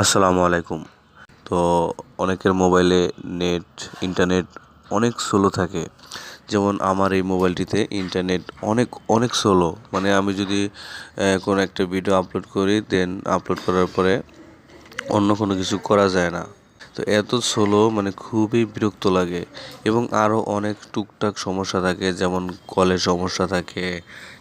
আসসালামু আলাইকুম। তো অনেকের মোবাইলে নেট, ইন্টারনেট অনেক স্লো থাকে। যেমন আমার এই মোবাইলটিতে ইন্টারনেট অনেক অনেক স্লো মানে আমি যদি কোনো একটা ভিডিও আপলোড করি দেন আপলোড করার পরে অন্য কোনো কিছু করা যায় না। তো এত সোলো মানে খুবই বিরক্ত লাগে। এবং আরও অনেক টুকটাক সমস্যা থাকে, যেমন কলের সমস্যা থাকে,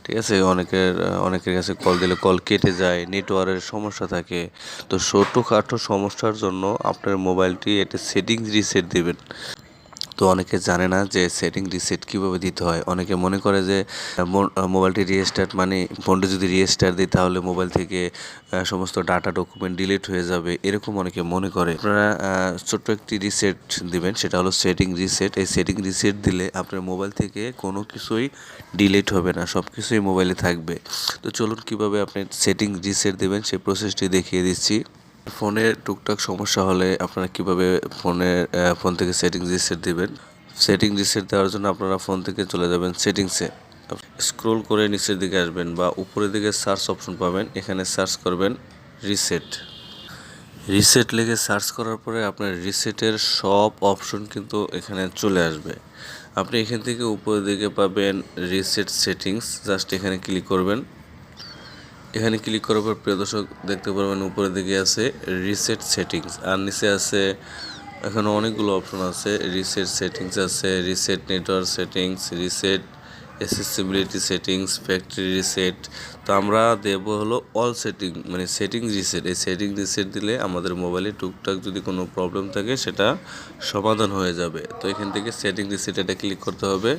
ঠিক আছে? অনেকের অনেকের কাছে কল দিলে কল কেটে যায় নেটওয়ার্কের সমস্যা থাকে। তো ছোটোখাটো সমস্যার জন্য আপনার মোবাইলটি একটা সেটিংস রিসেট দেবেন। তো অনেকে জানে না যে সেটিং রিসেট কীভাবে দিতে হয়। অনেকে মনে করে যে মোবাইলটি রিস্টার্ট মানে ফোনটি যদি রিস্টার্ট দিই তাহলে মোবাইল থেকে সমস্ত ডাটা ডকুমেন্ট ডিলিট হয়ে যাবে, এরকম অনেকে মনে করে। আপনারা ছোট্ট একটি রিসেট দিবেন, সেটা হলো সেটিং রিসেট এই সেটিং রিসেট দিলে আপনার মোবাইল থেকে কোনো কিছুই ডিলিট হবে না সব কিছুই মোবাইলে থাকবে। তো চলুন কীভাবে আপনি সেটিং রিসেট দেবেন, সেই প্রসেসটি দেখিয়ে দিচ্ছি। ফোনের টুকটাক সমস্যা হলে আপনারা কীভাবে ফোনের ফোন থেকে সেটিংস রিসেট দেবেন? সেটিং রিসেট দেওয়ার জন্য আপনারা ফোন থেকে চলে যাবেন সেটিংসে স্ক্রোল করে নিচের দিকে আসবেন বা উপরের দিকে সার্চ অপশন পাবেন। এখানে সার্চ করবেন রিসেট রিসেট লিখে সার্চ করার পরে আপনার রিসেটের সব অপশন কিন্তু এখানে চলে আসবে। আপনি এখান থেকে উপরের দিকে পাবেন রিসেট সেটিংস জাস্ট এখানে ক্লিক করবেন। এখানে ক্লিক করার পর প্রিয় দর্শক দেখতে পারবেন, উপরের দিকে আছে রিসেট সেটিংস আর নিচে আছে এখানে অনেকগুলো অপশন আছে রিসেট সেটিংস আছে reset network settings reset accessibility settings factory reset তো আমরা দেব হলো অল সেটিং মানে সেটিং রিসেট এই সেটিং রিসেট দিলে আমাদের মোবাইলে টুকটাক যদি কোনো প্রবলেম থাকে সেটা সমাধান হয়ে যাবে। তো এখান থেকে সেটিং রিসেট এটা ক্লিক করতে হবে।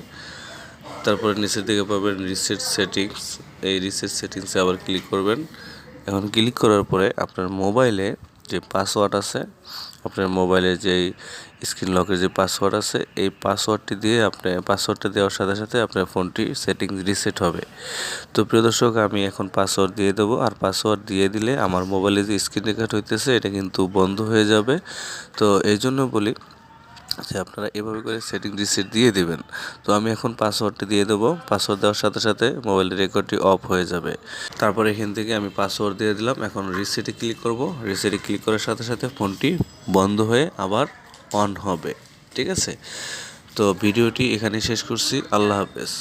তারপরে নিচের দিকে পাবেন রিসেট সেটিংস এই রিসেট সেটিংসে আবার ক্লিক করবেন। এখন ক্লিক করার পরে আপনার মোবাইলে যে পাসওয়ার্ড আছে, আপনার মোবাইলে যেই স্ক্রিন লকের যে পাসওয়ার্ড আছে, এই পাসওয়ার্ডটি দিয়ে আপনি পাসওয়ার্ডটা দেওয়ার সাথে সাথে আপনার ফোনটি সেটিংস রিসেট হবে। তো প্রিয় দর্শক, আমি এখন পাসওয়ার্ড দিয়ে দেবো। আর পাসওয়ার্ড দিয়ে দিলে আমার মোবাইলে যে স্ক্রিন রেকর্ড হইতেছে, এটা কিন্তু বন্ধ হয়ে যাবে। তো এই জন্য বলি যে আপনারা এভাবে করে সেটিং রিসেট দিয়ে দিবেন। তো আমি এখন পাসওয়ার্ডটি দিয়ে দেবো। পাসওয়ার্ড দেওয়ার সাথে সাথে মোবাইলের রেকর্ডটি অফ হয়ে যাবে। তারপরে এখান থেকে আমি পাসওয়ার্ড দিয়ে দিলাম। এখন রিসেটে ক্লিক করব। রিসেটে ক্লিক করার সাথে সাথে ফোনটি বন্ধ হয়ে আবার অন হবে। ঠিক আছে? তো ভিডিওটি এখানে শেষ করছি। আল্লাহ হাফেজ।